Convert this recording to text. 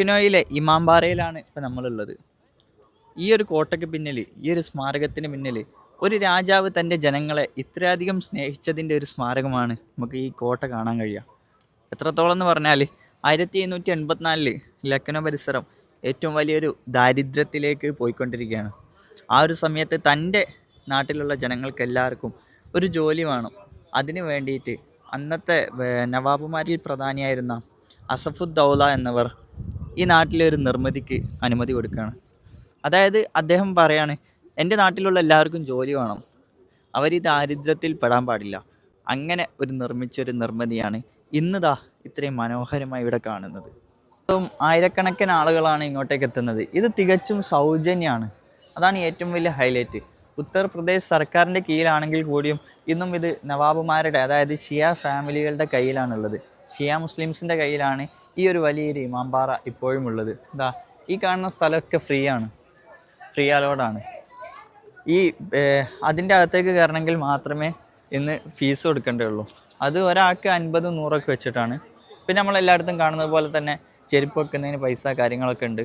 ലക്നോയിലെ ഇമാംബാറയിലാണ് ഇപ്പം നമ്മളുള്ളത്. ഈ ഒരു കോട്ടയ്ക്ക് പിന്നിൽ ഈ ഒരു സ്മാരകത്തിന് പിന്നിൽ ഒരു രാജാവ് തന്റെ ജനങ്ങളെ ഇത്രയധികം സ്നേഹിച്ചതിന്റെ ഒരു സ്മാരകമാണ് നമുക്ക് ഈ കോട്ട കാണാൻ കഴിയുക. എത്രത്തോളം എന്ന് പറഞ്ഞാൽ ആയിരത്തി എണ്ണൂറ്റി എൺപത്തിനാലിൽ ലക്നോ പരിസരം ഏറ്റവും വലിയൊരു ദാരിദ്ര്യത്തിലേക്ക് പോയിക്കൊണ്ടിരിക്കുകയാണ്. ആ ഒരു സമയത്ത് തന്റെ നാട്ടിലുള്ള ജനങ്ങൾക്ക് എല്ലാവർക്കും ഒരു ജോലി വേണം. അതിന് വേണ്ടിയിട്ട് അന്നത്തെ നവാബുമാരിൽ പ്രധാനിയായിരുന്ന അസഫുദ്ദൗല എന്നവർ ഈ നാട്ടിലെ ഒരു നിർമ്മിതിക്ക് അനുമതി കൊടുക്കുകയാണ്. അതായത് അദ്ദേഹം പറയാണ് എന്റെ നാട്ടിലുള്ള എല്ലാവർക്കും ജോലി വേണം. അവർ ഈ ദാരിദ്ര്യത്തിൽ പെടാൻ പാടില്ല. അങ്ങനെ ഒരു നിർമ്മിച്ചൊരു നിർമ്മിതിയാണ് ഇന്നിതാ ഇത്രയും മനോഹരമായി ഇവിടെ കാണുന്നത്. ഇപ്പം ആയിരക്കണക്കിന് ആളുകളാണ് ഇങ്ങോട്ടേക്ക് എത്തുന്നത്. ഇത് തികച്ചും സൗജന്യമാണ് അതാണ് ഏറ്റവും വലിയ ഹൈലൈറ്റ്. ഉത്തർപ്രദേശ് സർക്കാരിന്റെ കീഴിലാണെങ്കിൽ കൂടിയും ഇന്നും ഇത് നവാബുമാരുടെ അതായത് ഷിയ ഫാമിലികളുടെ കയ്യിലാണുള്ളത്. ഷിയ മുസ്ലിംസിന്റെ കയ്യിലാണ് ഈ ഒരു വലിയൊരു ഇമാമ്പാറ ഇപ്പോഴും ഉള്ളത്. എന്താ ഈ കാണുന്ന സ്ഥലമൊക്കെ ഫ്രീ ആണ് ഫ്രീ അലോഡാണ്. ഈ അതിന്റെ അകത്തേക്ക് കയറണമെങ്കിൽ മാത്രമേ ഇന്ന് ഫീസ് കൊടുക്കേണ്ടതുള്ളൂ. അത് ഒരാൾക്ക് അൻപതും നൂറൊക്കെ വെച്ചിട്ടാണ്. പിന്നെ നമ്മളെല്ലായിടത്തും കാണുന്നത് പോലെ തന്നെ ചെരുപ്പ് വെക്കുന്നതിന് പൈസ കാര്യങ്ങളൊക്കെ ഉണ്ട്.